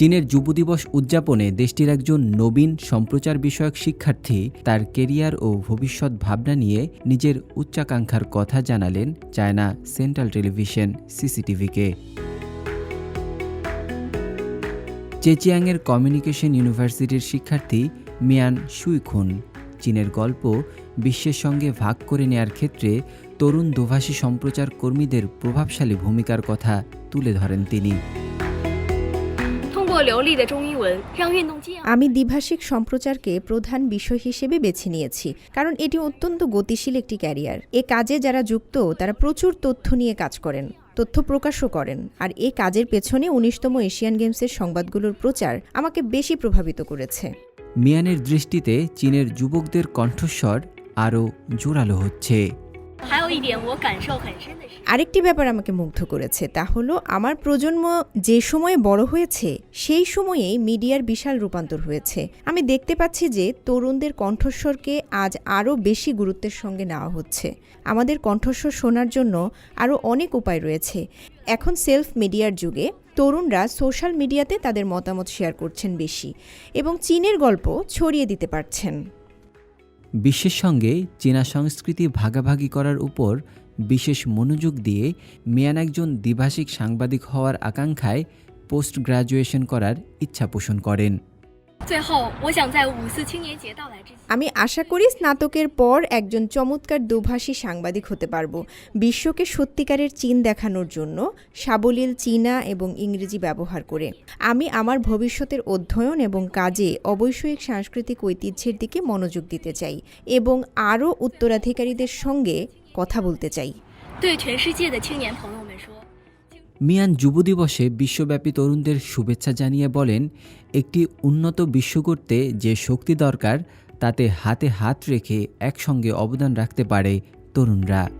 চীনের যুব দিবস উদযাপনে দেশটির একজন নবীন সম্প্রচার বিষয়ক শিক্ষার্থী তার কেরিয়ার ও ভবিষ্যৎ ভাবনা নিয়ে নিজের উচ্চাকাঙ্ক্ষার কথা জানালেন চায়না সেন্ট্রাল টেলিভিশন সিসিটিভিকে। চেচিয়াংয়ের কমিউনিকেশন ইউনিভার্সিটির শিক্ষার্থী মিয়ান সুইখুন চীনের গল্প বিশ্বের সঙ্গে ভাগ করে নেয়ার ক্ষেত্রে তরুণ দোভাষী সম্প্রচার কর্মীদের প্রভাবশালী ভূমিকার কথা তুলে ধরেন তিনি। আমি দ্বিভাষিক সম্প্রচারকে প্রধান বিষয় হিসেবে বেছে নিয়েছি কারণ এটি অত্যন্ত গতিশীল একটি ক্যারিয়ার এ কাজে যারা যুক্ত তারা প্রচুর তথ্য নিয়ে কাজ করেন তথ্য প্রকাশও করেন আর এ কাজের পেছনে উনিশতম এশিয়ান গেমসের সংবাদগুলোর প্রচার আমাকে বেশি প্রভাবিত করেছে মিয়ানের দৃষ্টিতে চীনের যুবকদের কণ্ঠস্বর আরও জোরালো হচ্ছে আরেকটি ব্যাপার আমাকে মুগ্ধ করেছে, তা হলো আমার প্রজন্ম যে সময়ে বড় হয়েছে, সেই সময়েই মিডিয়ার বিশাল রূপান্তর হয়েছে। আমি দেখতে পাচ্ছি যে তরুণদের কণ্ঠস্বরকে আজ আরও বেশি গুরুত্বের সঙ্গে নেওয়া হচ্ছে। আমাদের কণ্ঠস্বর শোনার জন্য আরও অনেক উপায় রয়েছে। এখন সেলফ মিডিয়ার যুগে তরুণরা সোশ্যাল মিডিয়াতে তাদের মতামত শেয়ার করছেন বেশি এবং চীনের গল্প ছড়িয়ে দিতে পারছেন। বিশ্বের সঙ্গে চীনা সংস্কৃতি ভাগাভাগি করার উপর বিশেষ মনোযোগ দিয়ে মিয়ান একজন দ্বিভাষিক সাংবাদিক হওয়ার আকাঙ্ক্ষায় পোস্ট গ্রাজুয়েশন করার ইচ্ছা পোষণ করেন। আমি আশা করি স্নাতকের পর একজন চমৎকার দুভাষী সাংবাদিক হতে পারবো বিশ্বকে সত্যিকারের চীন দেখানোর জন্য সাবলীল চীনা এবং ইংরেজি ব্যবহার করে আমি আমার ভবিষ্যতের অধ্যয়ন এবং কাজে অবৈষয়িক সাংস্কৃতিক ঐতিহ্যের দিকে মনোযোগ দিতে চাই এবং আরও উত্তরাধিকারীদের সঙ্গে কথা বলতে চাই 对全世界的青年朋友们说， মিয়ান যুব দিবসে বিশ্বব্যাপী তরুণদের শুভেচ্ছা জানিয়ে বলেন, একটি উন্নত বিশ্ব করতে যে শক্তি দরকার, তাতে হাতে হাত রেখে একসঙ্গে অবদান রাখতে পারে তরুণরা।